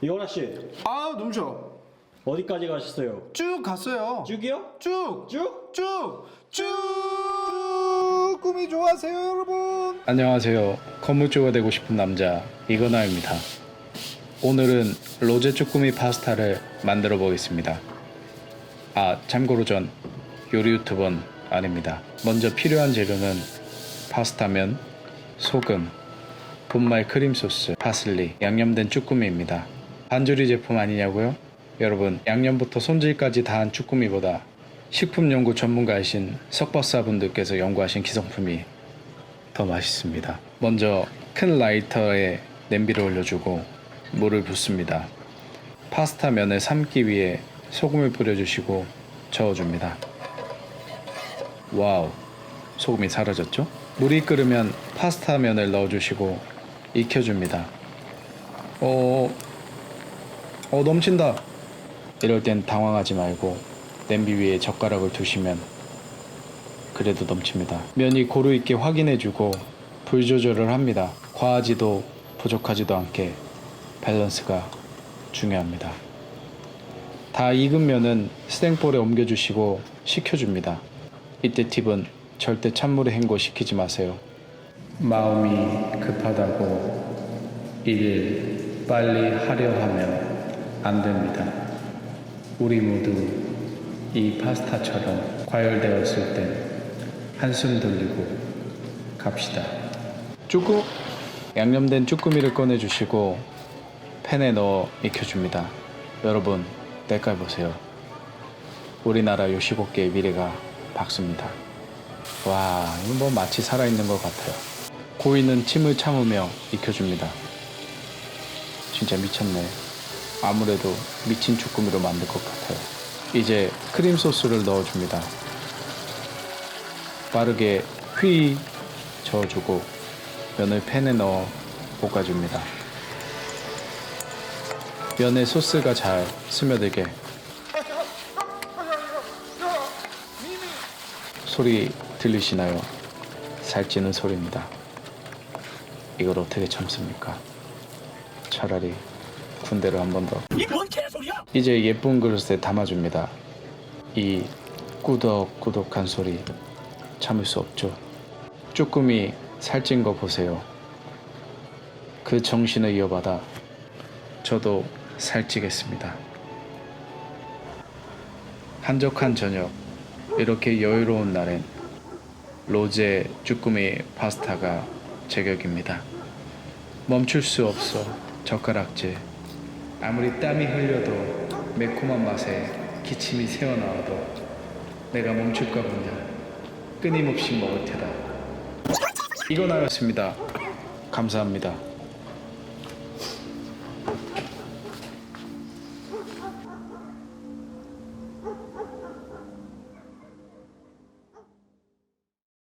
이원아 씨아 넘쳐 어디까지 가셨어요? 쭉 갔어요 쭉이요? 쭉 쭉? 쭉, 쭉 꿈이 좋아하세요 여러분 안녕하세요. 건물주가 되고 싶은 남자 이건아입니다. 오늘은 로제 쭈꾸미 파스타를 만들어 보겠습니다. 아 참고로 전 요리 유튜버는 아닙니다. 먼저 필요한 재료는 파스타면, 소금, 분말 크림 소스, 파슬리, 양념된 쭈꾸미입니다. 반조리 제품 아니냐고요? 여러분 양념부터 손질까지 다 한 쭈꾸미보다 식품 연구 전문가이신 석박사분들께서 연구하신 기성품이 더 맛있습니다. 먼저 큰 라이터에 냄비를 올려주고 물을 붓습니다. 파스타 면을 삶기 위해 소금을 뿌려주시고 저어줍니다. 와우, 소금이 사라졌죠? 물이 끓으면 파스타 면을 넣어주시고 익혀줍니다. 어, 어 넘친다. 이럴 땐 당황하지 말고 냄비 위에 젓가락을 두시면 그래도 넘칩니다. 면이 고루 있게 확인해주고 불 조절을 합니다. 과하지도 부족하지도 않게 밸런스가 중요합니다. 다 익은 면은 스탱볼에 옮겨주시고 식혀줍니다. 이때 팁은 절대 찬물에 헹궈 식히지 마세요. 마음이 급하다고 일을 빨리 하려 하면 안 됩니다. 우리 모두 이 파스타처럼 과열되었을 땐 한숨 돌리고 갑시다. 쭈꾸 양념된 쭈꾸미를 꺼내 주시고 팬에 넣어 익혀 줍니다. 여러분 때깔 보세요. 우리나라 요식업계의 미래가 밝습니다. 와 이거 뭐 마치 살아있는 것 같아요. 고이는 침을 참으며 익혀줍니다. 진짜 미쳤네. 아무래도 미친 쭈꾸미로 만들 것 같아요. 이제 크림 소스를 넣어줍니다. 빠르게 휘 저어주고 면을 팬에 넣어 볶아줍니다. 면에 소스가 잘 스며들게 소리 들리시나요? 살찌는 소리입니다. 이걸 어떻게 참습니까? 차라리 군대를 한번 더. 이제 예쁜 그릇에 담아줍니다. 이 꾸덕꾸덕한 소리 참을 수 없죠. 쭈꾸미 살찐 거 보세요. 그 정신을 이어받아 저도 살찌겠습니다. 한적한 저녁 이렇게 여유로운 날엔 로제 쭈꾸미 파스타가 제격입니다. 멈출 수 없어 젓가락질 아무리 땀이 흘려도 매콤한 맛에 기침이 새어나와도 내가 멈출까 보냐 끊임없이 먹을 테다. 이거 나였습니다. 감사합니다